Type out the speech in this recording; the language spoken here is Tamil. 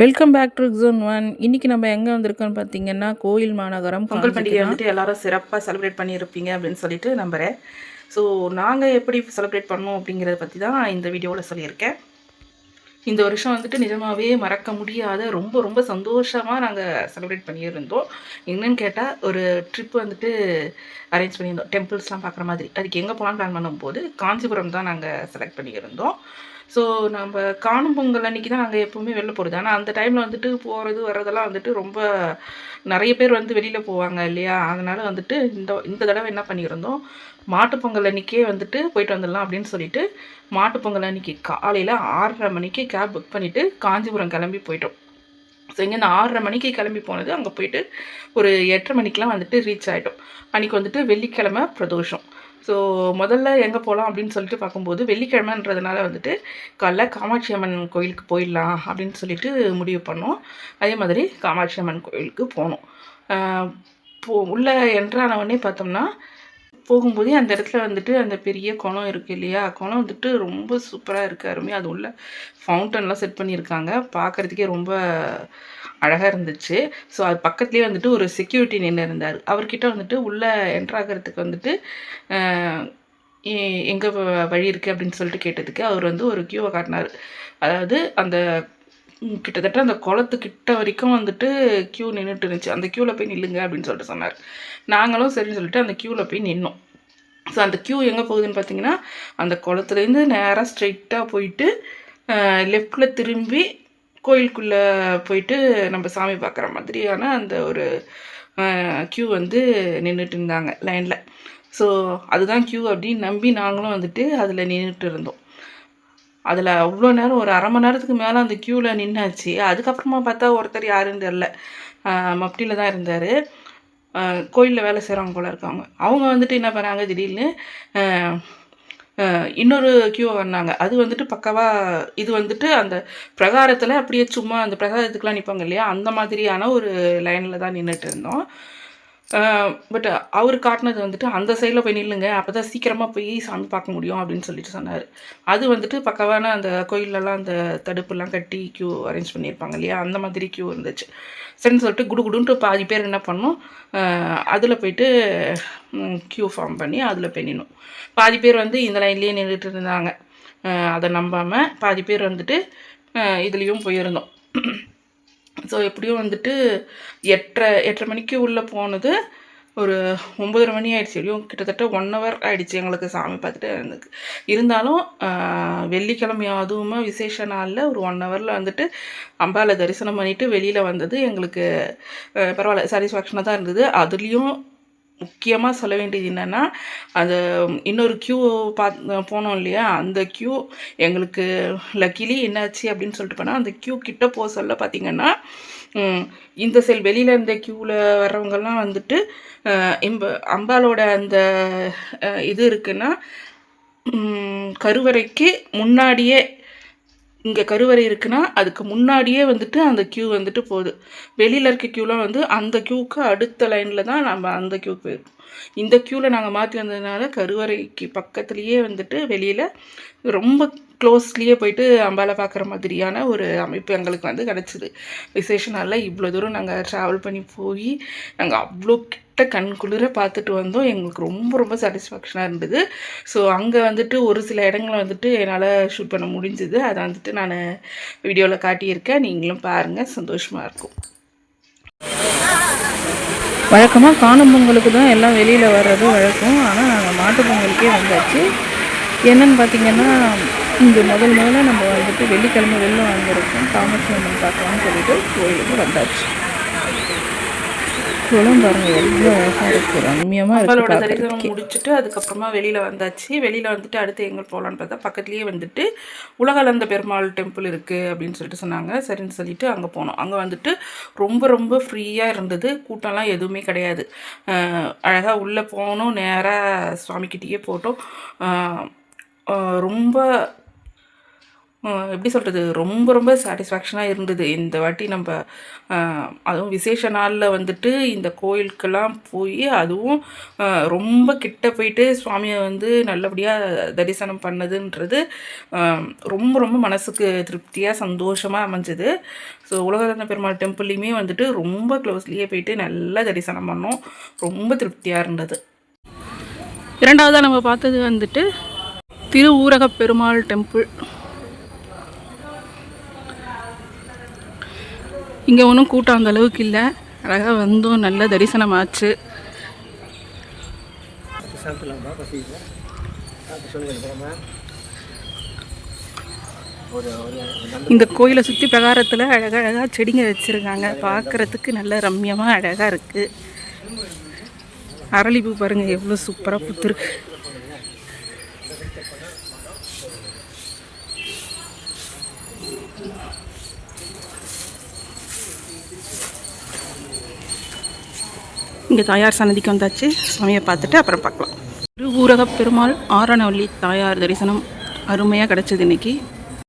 Welcome back to zone one இன்னைக்கு நம்ம எங்கே வந்திருக்கோம்னு பார்த்தீங்கன்னா கோயில் மாநகரம் பொங்கல் பண்டிகை. வந்துட்டு எல்லாரும் சிறப்பாக செலிப்ரேட் பண்ணியிருப்பீங்க அப்படின்னு சொல்லிட்டு நம்புகிறேன் ஸோ நாங்கள் எப்படி செலிப்ரேட் பண்ணோம் அப்படிங்கிறத பற்றி தான் இந்த வீடியோவில் சொல்லியிருக்கேன். இந்த வருஷம் வந்துட்டு நிஜமாவே மறக்க முடியாத ரொம்ப ரொம்ப சந்தோஷமாக நாங்கள் செலிப்ரேட் பண்ணியிருந்தோம். என்னன்னு கேட்டால் ஒரு ட்ரிப் வந்துட்டு அரேஞ்ச் பண்ணியிருந்தோம். டெம்பிள்ஸ்லாம் பார்க்குற மாதிரி. அதுக்கு எங்கே போகலான்னு பிளான் பண்ணும்போது காஞ்சிபுரம் தான் நாங்கள் செலக்ட் பண்ணியிருந்தோம். ஸோ நம்ம காணும் பொங்கல் அன்றைக்கி தான் நாங்கள் எப்போவுமே வெளில போகிறது ஆனால் அந்த டைமில் வந்துட்டு போகிறது வர்றதெல்லாம் வந்துட்டு ரொம்ப நிறைய பேர் வந்து வெளியில் போவாங்க இல்லையா? அதனால் வந்துட்டு இந்த இந்த தடவை என்ன பண்ணியிருந்தோம்? மாட்டுப்பொங்கல் அன்றைக்கே வந்துட்டு போயிட்டு வந்துடலாம் அப்படின்னு சொல்லிட்டு மாட்டுப்பொங்கல் அன்னைக்கு அன்றைக்கி காலையில் ஆறரை மணிக்கு கேப் புக் பண்ணிவிட்டு காஞ்சிபுரம் கிளம்பி போயிட்டோம். ஸோ இங்கேருந்து ஆறரை மணிக்கு கிளம்பி போனது. அங்கே போயிட்டு ஒரு எட்டரை மணிக்கெலாம் வந்துட்டு ரீச் ஆகிட்டோம் அன்றைக்கி வந்துட்டு வெள்ளிக்கிழமை பிரதோஷம். ஸோ முதல்ல எங்கே போகலாம் அப்படின்னு சொல்லிட்டு பார்க்கும்போது வெள்ளிக்கிழமைன்றதுனால வந்துட்டு காலைல காமாட்சி அம்மன் கோயிலுக்கு போயிடலாம் அப்படின்னு சொல்லிட்டு முடிவு பண்ணோம். அதே மாதிரி காமாட்சி அம்மன் கோயிலுக்கு போனோம். போ உள்ளே என்ட்ரானவொடனே பார்த்தோம்னா போகும்போதே அந்த இடத்துல வந்துட்டு அந்த பெரிய குளம் இருக்குது இல்லையா? குளம் வந்துட்டு ரொம்ப சூப்பராக இருக்குது அருமையாக அது உள்ள ஃபவுண்டன்லாம் செட் பண்ணியிருக்காங்க. பார்க்குறதுக்கே ரொம்ப அழகாக இருந்துச்சு. ஸோ அது பக்கத்துலேயே வந்துட்டு ஒரு செக்யூரிட்டி நின்று இருந்தார். அவர்கிட்ட வந்துட்டு உள்ளே என்ட்ராகிறதுக்கு வந்துட்டு எங்கே வழி இருக்குது அப்படின்னு சொல்லிட்டு கேட்டதுக்கு அவர் வந்து ஒரு கியூவை காட்டினார். அதாவது அந்த கிட்டத்தட்ட அந்த குளத்துக்கிட்ட வரைக்கும் வந்துட்டு க்யூ நின்றுட்டு இருந்துச்சு. அந்த க்யூவில் போய் நில்லுங்க அப்படின்னு சொல்லிட்டு சொன்னார். நாங்களும் சரின்னு சொல்லிட்டு அந்த க்யூவில் போய் நின்னோம். ஸோ அந்த க்யூ எங்கே போகுதுன்னு பார்த்தீங்கன்னா அந்த குளத்துலேருந்து நேராக ஸ்ட்ரைட்டாக போயிட்டு லெஃப்டில் திரும்பி கோயிலுக்குள்ளே போயிட்டு நம்ம சாமி பார்க்குற மாதிரியான அந்த ஒரு க்யூ வந்து நின்றுட்டு இருந்தாங்க லைனில் ஸோ அதுதான் க்யூ அப்படின்னு நம்பி நாங்களும் வந்துட்டு அதில் நின்றுட்டு இருந்தோம். அதில் அவ்வளோ நேரம் ஒரு அரை மணி நேரத்துக்கு மேலே அந்த க்யூவில் நின்னாச்சு. அதுக்கப்புறமா பார்த்தா ஒருத்தர் யாருன்னு தெரில மப்டியில் தான் இருந்தார். கோயிலில் வேலை செய்கிறவங்க போல இருக்காங்க. அவங்க வந்துட்டு என்ன பண்ணாங்க திடீர்னு இன்னொரு க்யூவை வந்தாங்க. அது வந்துட்டு பக்கவாக இது வந்துட்டு அந்த பிரகாரத்தில் அப்படியே சும்மா அந்த பிரகாரத்துக்குலாம் நிற்பாங்க இல்லையா? அந்த மாதிரியான ஒரு லைனில் தான் நின்றுட்டு இருந்தோம். பட் அவர் காட்டினது வந்துட்டு அந்த சைடில் போய் நில்லுங்க அப்போ தான் சீக்கிரமாக போய் சாமி பார்க்க முடியும் அப்படின்னு சொல்லிட்டு சொன்னார். அது வந்துட்டு பக்கவான அந்த கோயிலெலாம் அந்த தடுப்புலாம் கட்டி க்யூ அரேஞ்ச் பண்ணியிருப்பாங்க இல்லையா? அந்த மாதிரி க்யூ இருந்துச்சு. சரின்னு சொல்லிட்டு குடு குடுன்ட்டு பாதி பேர் என்ன பண்ணோம் அதில் போயிட்டு க்யூ ஃபார்ம் பண்ணி அதில் போய் நின்னோம். பாதி பேர் வந்து இந்த லைன்லேயே நின்றுட்டு இருந்தாங்க. அதை நம்பாமல் பாதி பேர் வந்துட்டு இதுலேயும் போயிருந்தோம். ஸோ எப்படியும் வந்துட்டு எட்டரை எட்டரை மணிக்கு உள்ளே போனது ஒரு ஒம்பதரை மணி ஆயிடுச்சு. எப்படியும் கிட்டத்தட்ட ஒன் ஹவர் ஆயிடுச்சு எங்களுக்கு சாமி பார்த்துட்டு இருந்துக்கு இருந்தாலும் வெள்ளிக்கிழமை அதுவுமே விசேஷ நாளில் ஒரு ஒன் ஹவரில் வந்துட்டு அம்பாவில் தரிசனம் பண்ணிவிட்டு வெளியில் வந்தது எங்களுக்கு பரவாயில்ல சாட்டிஸ்ஃபேக்ஷனாக தான் இருந்தது. அதுலேயும் முக்கியமாக சொல்ல வேண்டியது என்னென்னா அது இன்னொரு க்யூ பா போனோம் இல்லையா? அந்த க்யூ எங்களுக்கு லக்கிலி என்னாச்சு அப்படின்னு சொல்லிட்டு போனால் அந்த க்யூ கிட்ட போக சொல்ல பார்த்தீங்கன்னா இந்த செல் வெளியில் இருந்த க்யூவில் வர்றவங்கெல்லாம் வந்துட்டு இம்ப அம்பாலோட அந்த இது இருக்குன்னா கருவறைக்கு முன்னாடியே இங்கே கருவறை இருக்குன்னா அதுக்கு முன்னாடியே வந்துட்டு அந்த க்யூ வந்துட்டு போகுது. வெளியில் இருக்க க்யூலாம் வந்து அந்த க்யூக்கு அடுத்த லைனில் தான் நம்ம அந்த க்யூக்கு போயிருக்கோம். இந்த க்யூவில் நாங்கள் மாற்றி வந்ததுனால கருவறைக்கு பக்கத்துலேயே வந்துட்டு வெளியில் ரொம்ப க்ளோஸ்லேயே போயிட்டு அம்பாலை பார்க்குற மாதிரியான ஒரு அமைப்பு எங்களுக்கு வந்து கிடச்சிது. விசேஷ நாளில் இவ்வளோ தூரம் நாங்கள் ட்ராவல் பண்ணி போய் நாங்கள் அவ்வளோ கிட்ட கண் குளிர பார்த்துட்டு வந்தோம். எங்களுக்கு ரொம்ப ரொம்ப சாட்டிஸ்ஃபேக்ஷனாக இருந்தது. ஸோ அங்கே வந்துட்டு ஒரு சில இடங்களை வந்துட்டு என்னால் ஷூட் பண்ண முடிஞ்சுது. அதை வந்துட்டு நான் வீடியோவில் காட்டியிருக்கேன். நீங்களும் பாருங்கள் சந்தோஷமாக இருக்கும். வழக்கமாக காணும் பொங்கலுக்கு தான் எல்லாம் வெளியில் வர்றது வழக்கம். ஆனால் நாங்கள் மாட்டு பொங்கலுக்கே வந்தாச்சு. என்னன்னு பார்த்தீங்கன்னா இங்கே முதல் முதல்ல நம்ம வந்துட்டு வெள்ளிக்கிழமை வெளில வந்திருக்கோம் காமாட்சி அம்மன் பார்க்கலாம்னு சொல்லிட்டு கோயிலுக்கு வந்தாச்சு. குளம் பாருங்க எவ்வளோ அழகாக இருக்குது அம்பாலோட இருக்குது தரிசனம். முடிச்சுட்டு அதுக்கப்புறமா வெளியில் வந்தாச்சு. வெளியில் வந்துட்டு அடுத்து எங்கே போகலான்னு பார்த்தா பக்கத்துலேயே வந்துட்டு உலகளந்த பெருமாள் டெம்பிள் இருக்குது அப்படின்னு சொல்லிட்டு சொன்னாங்க. சரின்னு சொல்லிட்டு அங்கே போனோம். அங்கே வந்துட்டு ரொம்ப ரொம்ப ஃப்ரீயாக இருந்தது. கூட்டம்லாம் எதுவுமே கிடையாது. அழகாக உள்ளே போனோம். நேராக சுவாமிக்கிட்டேயே போட்டோம். ரொம்ப எப்படி சொல்கிறது ரொம்ப ரொம்ப சாட்டிஸ்ஃபேக்ஷனாக இருந்தது. இந்த வாட்டி நம்ம அதுவும் விசேஷ நாளில் வந்துட்டு இந்த கோயிலுக்கெல்லாம் போய் அதுவும் ரொம்ப கிட்ட போயிட்டு சுவாமியை வந்து நல்லபடியாக தரிசனம் பண்ணதுன்றது ரொம்ப ரொம்ப மனசுக்கு திருப்தியாக சந்தோஷமாக அமைஞ்சது. ஸோ உலகரத்ன பெருமாள் டெம்பிள்லேயுமே வந்துட்டு ரொம்ப க்ளோஸ்லேயே போயிட்டு நல்லா தரிசனம் பண்ணோம். ரொம்ப திருப்தியாக இருந்தது. இரண்டாவதாக நம்ம பார்த்தது வந்துட்டு திரு பெருமாள் டெம்பிள் இங்கே ஒன்றும் கூட்டம் அந்த அளவுக்கு இல்லை. அழகாக வந்தோம் நல்ல தரிசனம் ஆச்சு இந்த கோயிலை சுற்றி பிரகாரத்தில் அழகழகாக செடிங்க வச்சுருக்காங்க. பார்க்குறதுக்கு நல்ல ரம்யமாக அழகாக இருக்குது அரளிப்பூ பாருங்கள் எவ்வளோ சூப்பராக பூத்துருக்கு. இங்கே தாயார் சன்னதிக்கு வந்தாச்சு. சுவாமியை பார்த்துட்டு அப்புறம் பார்க்கலாம். திரு ஊரக பெருமாள் ஆரணவள்ளி தாயார் தரிசனம் அருமையாக கிடச்சிது இன்னைக்கு.